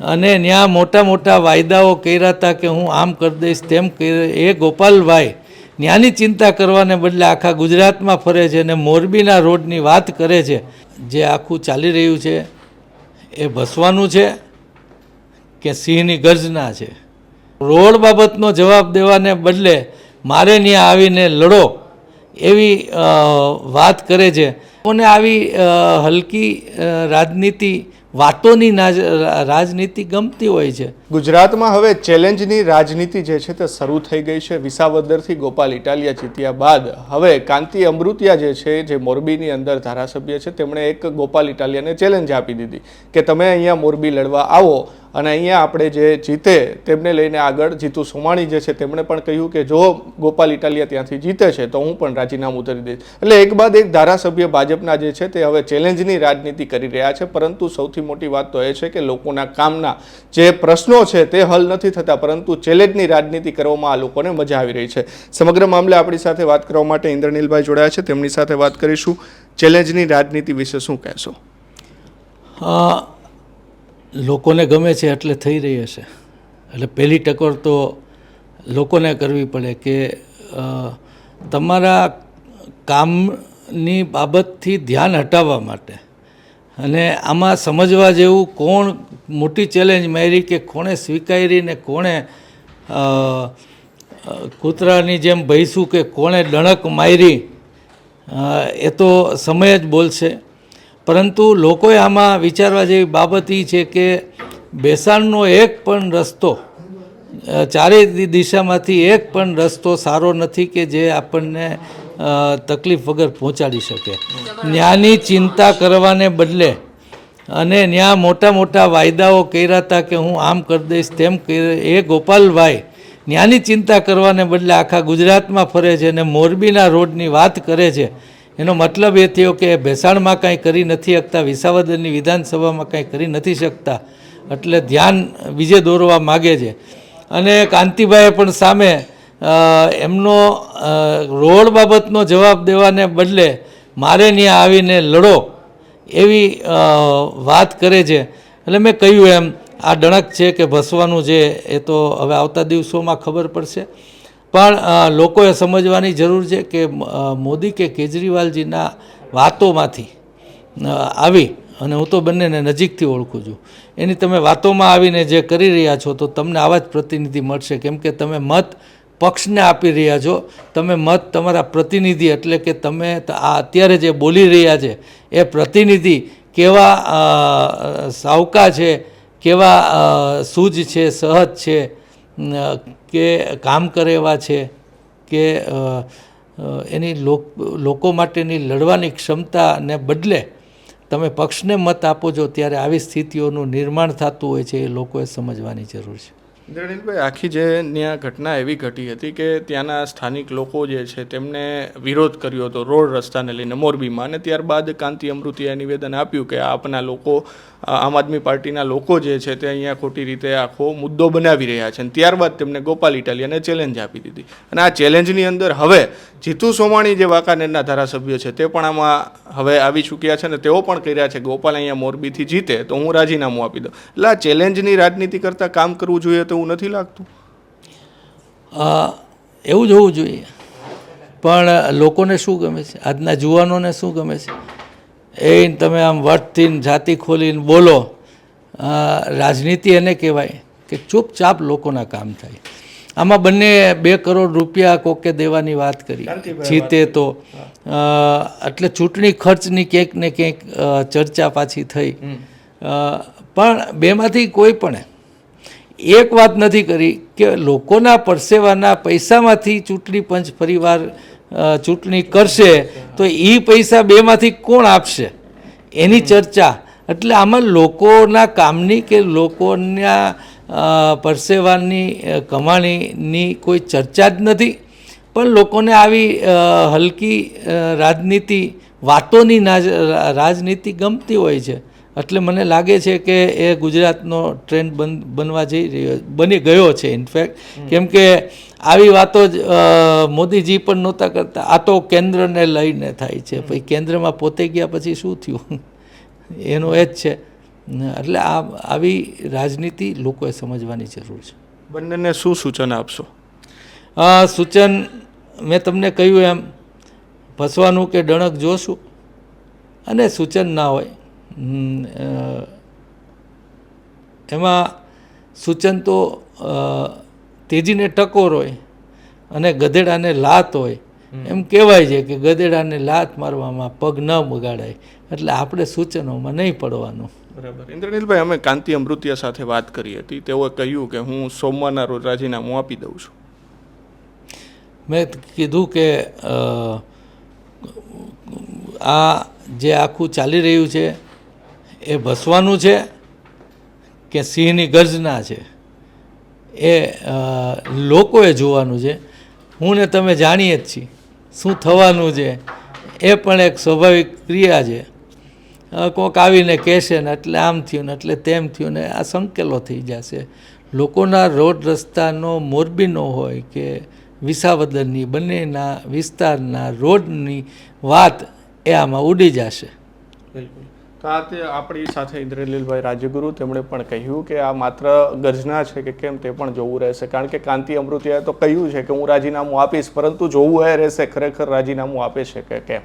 અને ત્યાં મોટા મોટા વાયદાઓ કર્યા હતા કે હું આમ કરી દઈશ, તેમ એ ગોપાલભાઈ ત્યાંની ચિંતા કરવાને બદલે આખા ગુજરાતમાં ફરે છે અને મોરબીના રોડની વાત કરે છે. જે આખું ચાલી રહ્યું છે, એ ભસવાનું છે કે સિંહની ગર્જના છે? રોડ બાબતનો જવાબ દેવાને બદલે મારે ત્યાં આવીને લડો એવી વાત કરે છે. અને આવી હલકી રાજનીતિ વાતોની રાજનીતિ ગમતી હોય છે. ગુજરાતમાં હવે ચેલેન્જની રાજનીતિ જે છે તે શરૂ થઈ ગઈ છે. વિસાવદરથી ગોપાલ ઇટાલિયા જીત્યા બાદ હવે કાંતિ અમૃતિયા જે છે, જે મોરબીની અંદર ધારાસભ્ય છે, તેમણે એક ગોપાલ ઇટાલિયાને ચેલેન્જ આપી દીધી કે તમે અહીંયા મોરબી લડવા આવો. અને અહીંયા આપણે જે જીતે તેમને લઈને આગળ જીતુ સોમાણી જે છે, તેમણે પણ કહ્યું કે જો ગોપાલ ઇટાલિયા ત્યાંથી જીતે છે, તો હું પણ રાજીનામું કરી દઈશ. એટલે એક બાદ એક ધારાસભ્ય ભાજપના જે છે, તે હવે ચેલેન્જની રાજનીતિ કરી રહ્યા છે, પરંતુ સૌથી મોટી વાત તો એ છે કે લોકોના કામના જે પ્રશ્નો છે, તે હલ નથી થતા, પરંતુ ચેલેન્જની રાજનીતિ કરવામાં આ લોકોને મજા આવી રહી છે. સમગ્ર મામલે આપણી સાથે વાત કરવા માટે ઇન્દ્રનીલભાઈ જોડાયા છે, તેમની સાથે વાત કરીશું. ચેલેન્જની રાજનીતિ વિશે શું કહેશો? લોકોને ગમે છે એટલે થઈ રહી હશે. એટલે પહેલી ટકોર તો લોકોને કરવી પડે કે તમારા કામની બાબતથી ધ્યાન હટાવવા માટે. અને આમાં સમજવા જેવું કોણ મોટી ચેલેન્જ મારી કે કોણે સ્વીકારી ને કોણે કૂતરાની જેમ ભૈસું કે કોણે ડણક મારી એ તો સમય જ બોલશે. પરંતુ લોકોએ આમાં વિચારવા જેવી બાબત એ છે કે બેસાણનો એક પણ રસ્તો ચારેય દિશામાંથી એક પણ રસ્તો સારો નથી કે જે આપણને તકલીફ વગર પહોંચાડી શકે. ન્યાની ચિંતા કરવાને બદલે અને ત્યાં મોટા મોટા વાયદાઓ કર્યા હતા કે હું આમ કરી દઈશ, તેમ કરી, એ ગોપાલભાઈ ત્યાંની ચિંતા કરવાને બદલે આખા ગુજરાતમાં ફરે છે અને મોરબીના રોડની વાત કરે છે એનો મતલબ એ થયો કે ભેસાણમાં કાંઈ કરી નથી શકતા, વિસાવદરની વિધાનસભામાં કાંઈ કરી નથી શકતા. એટલે ધ્યાન બીજે દોરવા માગે છે. અને કાંતિભાઈએ પણ સામે એમનો રોડ બાબતનો જવાબ દેવાને બદલે મારે ત્યાં આવીને લડો એવી વાત કરે છે. એટલે મેં કહ્યું એમ, આ ડણક છે કે ભસવાનું છે એ તો હવે આવતા દિવસોમાં ખબર પડશે. પણ લોકોએ સમજવાની જરૂર છે કે મોદી કે કેજરીવાલજીના વાતોમાંથી આવી અને હું તો બંનેને નજીકથી ઓળખું છું. એની તમે વાતોમાં આવીને જે કરી રહ્યા છો તો તમને આવા જ પ્રતિનિધિ મળશે. કેમ કે તમે મત પક્ષને આપી રહ્યા છો. તમે મત તમારા પ્રતિનિધિ એટલે કે તમે આ અત્યારે જે બોલી રહ્યા છે, એ પ્રતિનિધિ કેવા સાવકા છે, કેવા સૂજ છે, સહજ છે કે કામ કરે એવા છે કે એની લોકો માટેની લડવાની ક્ષમતાને બદલે તમે પક્ષને મત આપો છો ત્યારે આવી સ્થિતિઓનું નિર્માણ થતું હોય છે એ લોકોએ સમજવાની જરૂર છે. ઇન્દ્રનીલભાઈ, આખી જે ત્યાં ઘટના એવી ઘટી હતી કે ત્યાંના સ્થાનિક લોકો જે છે તેમને વિરોધ કર્યો હતો રોડ રસ્તાને લઈને મોરબીમાં. અને ત્યારબાદ કાંતિ અમૃતિએ નિવેદન આપ્યું કે આપના લોકો આમ આદમી પાર્ટીના લોકો જે છે તે અહીંયા ખોટી રીતે આખો મુદ્દો બનાવી રહ્યા છે. અને ત્યારબાદ તેમને ગોપાલ ઇટાલિયાને ચેલેન્જ આપી દીધી. અને આ ચેલેન્જની અંદર હવે જીતુ સોમાણી જે વાંકાનેરના ધારાસભ્ય છે તે પણ આમાં હવે આવી ચૂક્યા છે અને તેઓ પણ કહી રહ્યા છે ગોપાલ અહીંયા મોરબીથી જીતે તો હું રાજીનામું આપી દઉં. એટલે આ ચેલેન્જની રાજનીતિ કરતાં કામ કરવું જોઈએ તો એવું નથી લાગતું? એવું જ હોવું જોઈએ. પણ લોકોને શું ગમે છે? આજના જુવાનોને શું ગમે છે? એ તમે આમ વટથી જાતિ ખોલીને બોલો રાજનીતિ એને કહેવાય કે ચૂપચાપ લોકોના કામ થાય. આમાં બંને બે કરોડ રૂપિયા કોકે દેવાની વાત કરી. જીતે તો એટલે ચૂંટણી ખર્ચની ક્યાંક ને ક્યાંક ચર્ચા પાછી થઈ. પણ બેમાંથી કોઈ પણ એક વાત નથી કરી કે લોકોના પરસેવાના પૈસામાંથી ચૂંટણી પંચ ફરીવાર ચૂંટણી કરશે તો એ પૈસા બેમાંથી કોણ આપશે? એની ચર્ચા. એટલે આમાં લોકોના કામની કે લોકોના પરસેવાની કમાણીની કોઈ ચર્ચા જ નથી. પણ લોકોને આવી હલકી રાજનીતિ વાતોની રાજનીતિ ગમતી હોય છે. એટલે મને લાગે છે કે એ ગુજરાતનો ટ્રેન્ડ બન બનવા જઈ રહ્યો બની ગયો છે ઇનફેક્ટ કેમ કે આવી વાતો જ મોદીજી પણ નહોતા કરતા. આ તો કેન્દ્રને લઈને થાય છે. પછી કેન્દ્રમાં પોતે ગયા પછી શું થયું? એનું એ જ છે. એટલે આ આવી રાજનીતિ લોકોએ સમજવાની જરૂર છે. બંનેને શું સૂચન આપશો? સૂચન મેં તમને કહ્યું એમ. ફસવાનું કે ડણક જોશું. અને સૂચન ના હોય. એમાં સૂચન તો તેજીને ટકોર હોય અને ગધેડાને લાત હોય. એમ કહેવાય છે કે ગધેડાને લાત મારવામાં પગ ન બગાડાય. એટલે આપણે સૂચનોમાં નહીં પડવાનું. બરાબર. ઇન્દ્રનીલભાઈ અમે કાંતિ અમૃતિયા સાથે વાત કરી હતી. તેઓએ કહ્યું કે હું સોમવારના રોજ રાજીનામું આપી દઉં છું. મેં કીધું કે આ જે આખું ચાલી રહ્યું છે એ ભસવાનું છે કે સિંહની ગર્જના છે? એ લોકોએ જોવાનું છે. હું ને તમે જાણીએ જ છીએ. શું થવાનું છે? એ પણ એક સ્વાભાવિક ક્રિયા છે. કોક આવીને કહેશે ને એટલે આમ થયું ને એટલે તેમ થયું ને આ સંકેલો થઈ જશે. લોકોના રોડ રસ્તાનો મોરબીનો હોય કે વિસાવદરની બંનેના વિસ્તારના રોડની વાત એ આમાં ઉડી જશે. બિલકુલ. આ તે આપણી સાથે ઇન્દ્રનીલભાઈ રાજ્યગુરુ તેમણે પણ કહ્યું કે આ માત્ર ગર્જના છે કે કેમ તે પણ જોવું રહેશે. કારણ કે કાંતિ અમૃતિયાએ તો કહ્યું છે કે હું રાજીનામું આપીશ, પરંતુ જોવું એ રહેશે, ખરેખર રાજીનામું આપે છે કે કેમ?